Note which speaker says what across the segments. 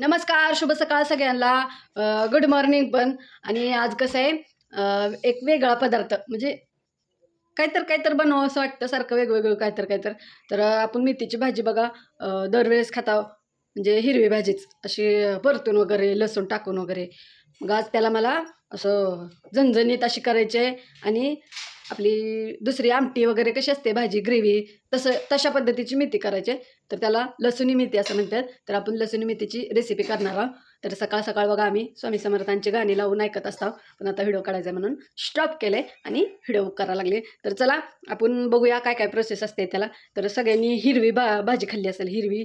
Speaker 1: नमस्कार शुभ सकाळ सगळ्यांना. गुड मॉर्निंग पण. आणि आज कसं आहे एक वेगळा पदार्थ. म्हणजे काहीतर काहीतर बनवावं असं वाटतं सारखं वेगवेगळं काहीतर काहीतर. तर आपण मेथीची भाजी बघा. दरवेळेस खाता म्हणजे हिरवी भाजीच. अशी परतून वगैरे लसूण टाकून वगैरे. मग आज त्याला मला असं झणझणीत अशी करायची आहे. आणि आपली दुसरी आमटी वगैरे कशी असते भाजी ग्रेव्ही तसं तशा पद्धतीची मेथी करायची. आहे. तर त्याला लसुणी मेथी असं म्हणतात. तर आपण लसुणी मेथीची रेसिपी करणार आहोत. तर सकाळ सकाळ बघा आम्ही स्वामी समर्थांची गाणी लावून ऐकत असतो पण आता व्हिडिओ काढायचा म्हणून स्टॉप केले आणि व्हिडिओ करायला लागले. तर चला आपण बघूया काय काय प्रोसेस असते त्याला. तर सगळ्यांनी हिरवी भा भाजी खाल्ली असेल हिरवी.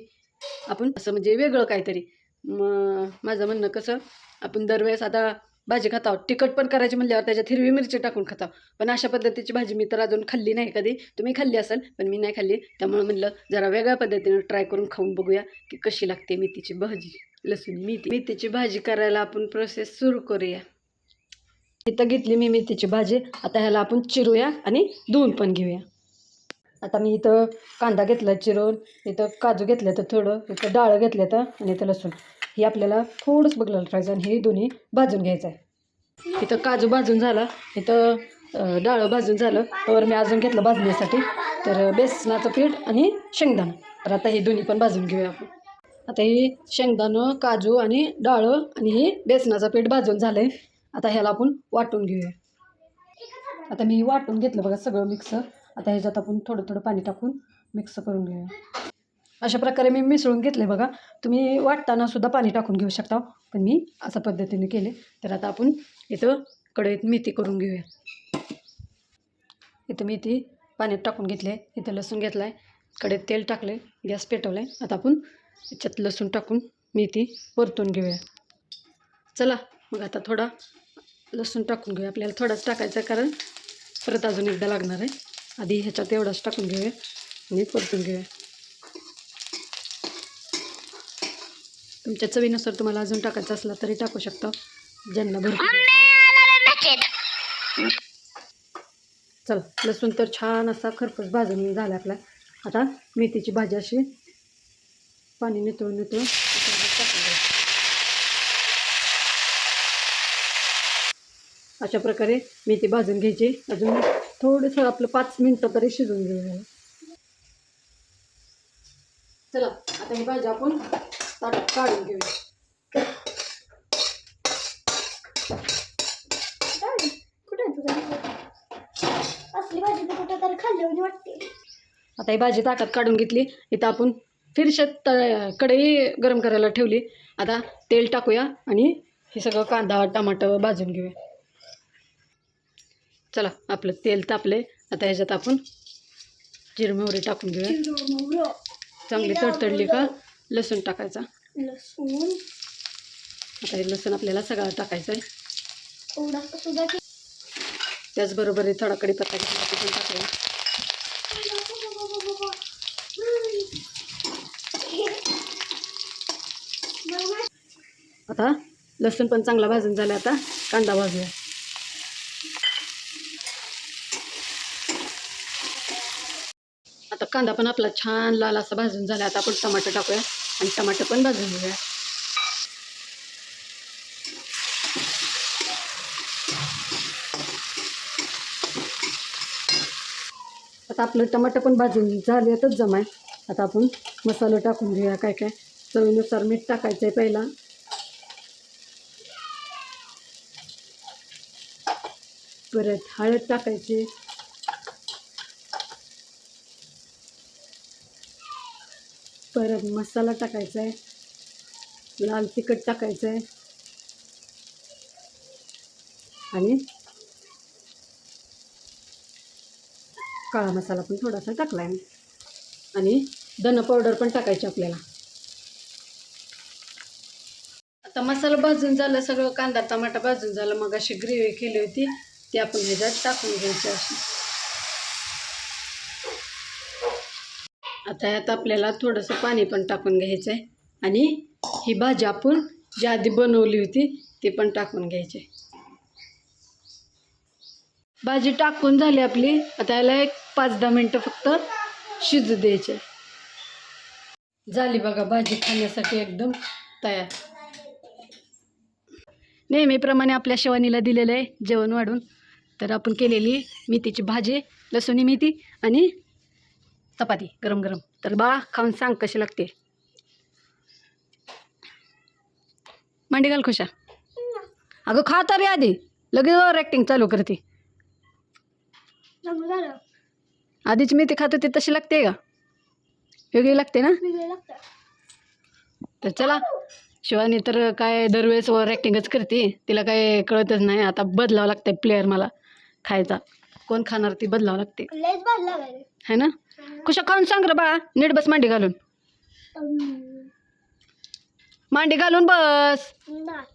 Speaker 1: आपण असं म्हणजे वेगळं काहीतरी. मग माझं म्हणणं कसं आपण दरवेळेस आता भाजी खाताव. तिखट पण करायची म्हणल्यावर त्याच्यात हिरवी मिरची टाकून खाता पण अशा पद्धतीची भाजी मी तर अजून खाल्ली नाही कधी. तुम्ही खाल्ली असेल पण मी नाही खाल्ली. त्यामुळे म्हणलं जरा वेगळ्या पद्धतीनं ट्राय करून खाऊन बघूया की कशी लागते मेथीची भाजी. लसूण मेथी. मेथीची भाजी करायला आपण प्रोसेस सुरू करूया. इथं घेतली मी मेथीची भाजी. आता ह्याला आपण चिरूया आणि धुवून पण घेऊया. आता मी इथं कांदा घेतला चिरून इथं काजू घेतलं तर थोडं इथं डाळ घेतलं तर आणि इथं लसूण. ही आपल्याला थोडंच बघलं ठेवायचं आणि हे दोन्ही भाजून घ्यायचं आहे. इथं काजू भाजून झाला इथं डाळं भाजून झालं. तर मी अजून घेतलं भाजण्यासाठी. तर बेसनाचं पीठ आणि शेंगदाणं. तर आता हे दोन्ही पण भाजून घेऊया आपण. आता हे शेंगदाणं काजू आणि डाळं आणि हे बेसनाचं पीठ भाजून झालं आहे आता ह्याला आपण वाटून घेऊया. आता मी वाटून घेतलं बघा सगळं मिक्स. आता ह्याच्यात आपण थोडं थोडं पाणी टाकून मिक्स करून घेऊया. अशा प्रकारे मी मिसळून घेतले बघा. तुम्ही वाटताना सुद्धा पाणी टाकून घेऊ शकता. पण मी अशा पद्धतीने केले. तर आता आपण इथं कढईत मेथी करून घेऊया. इथं मेथी पाण्यात टाकून घेतले इथं लसूण घेतला आहे कढईत तेल टाकले गॅस पेटवलं आहे आता आपण याच्यात लसूण टाकून मेथी परतून घेऊया. चला मग आता थोडा लसूण टाकून घेऊया. आपल्याला थोडाच टाकायचा आहे कारण परत अजून एकदा लागणार आहे. आधी ह्याच्यात एवढाच टाकून घेऊया. आणि परतून घेऊया. तुमच्या चवीनुसार तुम्हाला अजून टाकायचं असला तरी टाकू शकता. ज्यांना भरपूर चला लसूण तर छान असा खरपूस भाजून झाला आपला. आता मेथीची भाजी अशी पाणी नितळून नितळून. अशा प्रकारे मेथी भाजून घ्यायची. अजून थोडंसं आपलं पाच मिनटं तरी शिजवून घेऊया. चला आता ही भाजी आपण ताटात काढून घेऊया
Speaker 2: कुठे आहे तुझा असली भाजी तर कुठं तरी खाल्ली वाटते
Speaker 1: आता ही भाजी ताटात काढून घेतली. इथं आपण फिरशात त कढई गरम करायला ठेवली. आता तेल टाकूया आणि हे सगळं कांदा टमाटर भाजून घेऊया. चला आपलं तेल तापले आता ह्याच्यात आपण जिरं मोहरी टाकून घेऊया. चांगली तडतडली का? लसूण टाकायचा.
Speaker 2: लसूण.
Speaker 1: आता हे लसूण आपल्याला सगळं टाकायचं आहे
Speaker 2: सुद्धा
Speaker 1: त्याचबरोबर हे थोडा कढीपत्ता घेतला तो पण टाकूया. आता लसूण पण चांगला भाजून झाला आता. कांदा भाजूया. आता कांदा पण आपला छान लाल असा भाजून झाला. आता आपण टमाटर टाकूया आणि टमाटर पण भाजून घेऊया. आता आपलं टमाटर पण भाजून झाल्यातच जमाय. आता आपण मसाला टाकून घेऊया काय काय. चवीनुसार मीठ टाकायचं आहे पहिला. परत हळद टाकायची. परत मसाला टाकायचा आहे लाल तिखट टाकायचं आहे आणि काळा मसाला पण थोडासा टाकला आहे आणि धन पावडर पण टाकायची आपल्याला. आता मसाला भाजून झालं सगळं कांदा टमाटा भाजून झालं मग अशी ग्रेव्ही केली होती ती आपण ह्याच्यात टाकून घ्यायची अशी. आता यात आपल्याला थोडंसं पाणी पण टाकून घ्यायचं आहे. आणि ही भाजी आपण जी आधी बनवली होती ती पण टाकून घ्यायची आहे. भाजी टाकून झाली आपली. आता याला एक पाच दहा मिनटं फक्त शिजू द्यायचे झाली बघा भाजी खाण्यासाठी एकदम तयार. नेहमीप्रमाणे आपल्या शिवानीला दिलेलं आहे जेवण वाढून. तर आपण केलेली मेथीची भाजी लसूणी मेथी आणि चपाती गरम गरम. तर बाळा खाऊन सांग कशी लागते. मांडी घाल खुशा अगं खा तर रे आधी. लगेच ॲक्टिंग चालू करते. आधीची मेथी खात होती तशी लागते का? वेगळी लागते ना?
Speaker 2: लागतं.
Speaker 1: तर चला शिवानी तर काय दरवेळेस ओव्हर ॲक्टिंगच करते. तिला काय कळतच नाही. आता बदलावं लागतंय प्लेअर मला खायचा. कोण खाणार ती बदलावं लागते.
Speaker 2: लयच भारी लागायले
Speaker 1: है ना? कुशा खाऊन सांग रे बाळा नीट बस मांडी घालून. मांडी घालून बस.
Speaker 2: नाही.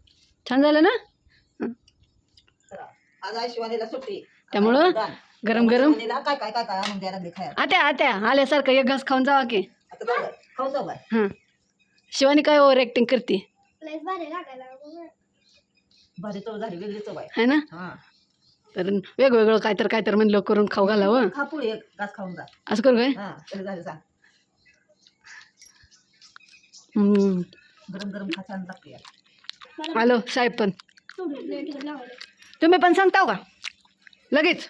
Speaker 1: छान झालं ना?
Speaker 3: आज आहे शिवानीला सुट्टी.
Speaker 1: त्यामुळं. गरम गरम.
Speaker 3: काय काय काय काय आणून द्यायला लागले खायला?
Speaker 1: आत्या आत्या आल्यासारखं एक घास खाऊन जावा की.
Speaker 3: आता जाऊ बाय. खाऊ जाऊ बाय
Speaker 1: हां. शिवानी काय ओव्हर ॲक्टिंग करते?
Speaker 2: लयच भारी लागायला.
Speaker 3: भारी चव झाली वेगळी चव आहे
Speaker 1: है ना?
Speaker 3: हा.
Speaker 1: तर वेगवेगळं काय तर काय तर म्हणलं करून खाऊ घालावं.
Speaker 3: खा पोळी एक घास खाऊन जा.
Speaker 1: असं करू काय?
Speaker 3: हा त्याला झालं सांग
Speaker 1: हम्म.
Speaker 3: गरम गरम खा छान लागते यार.
Speaker 1: आलो साहेब पण. तुम्ही पण सांगताव का? लगेच.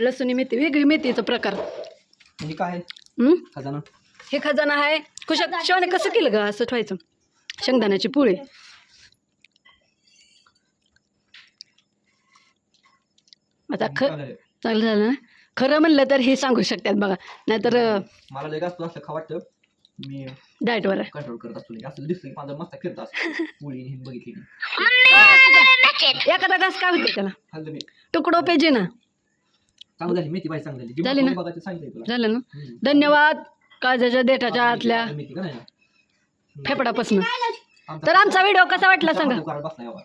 Speaker 1: लसूणी मेथी वेगळी मेथीचा प्रकार.
Speaker 4: म्हणजे काय
Speaker 1: हम्म?
Speaker 4: खजाना.
Speaker 1: हे खजाना आहे. कुशा शिवाने कसं केलं ग असं ठेवायचं? शेंगदाण्याची पोळी. आता ख. चांगलं झालं ना? खरं म्हणलं तर हे सांगू शकतात बघा. नाहीतर
Speaker 4: मला खा वाटतं. मी
Speaker 1: डाएटवर आहे
Speaker 4: कंट्रोल करत असतो. असं दिसलं माझं मस्त फिरत असतं. पोळी हे बघितली
Speaker 1: एखादा घास काय होते त्याला? तुकडो पेजे ना?
Speaker 4: चांगलं झाली मेथी चांगली
Speaker 1: ना? झालं ना. धन्यवाद. काळजाच्या देठाच्या आतल्या? फेफडापासून तर आमचा व्हिडिओ कसा वाटला सांगा.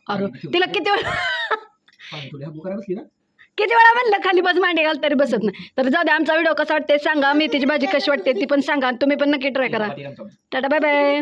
Speaker 1: अरे. तिला किती वेळा किती वेळा म्हणलं खाली बस मांडी घाल तरी बसत नाही. तर जाऊ दे आमचा व्हिडिओ कसा वाटते सांगा. मेथीची भाजी कशी वाटते ती पण सांगा आणि तुम्ही पण नक्की ट्राय करा. Tata bye bye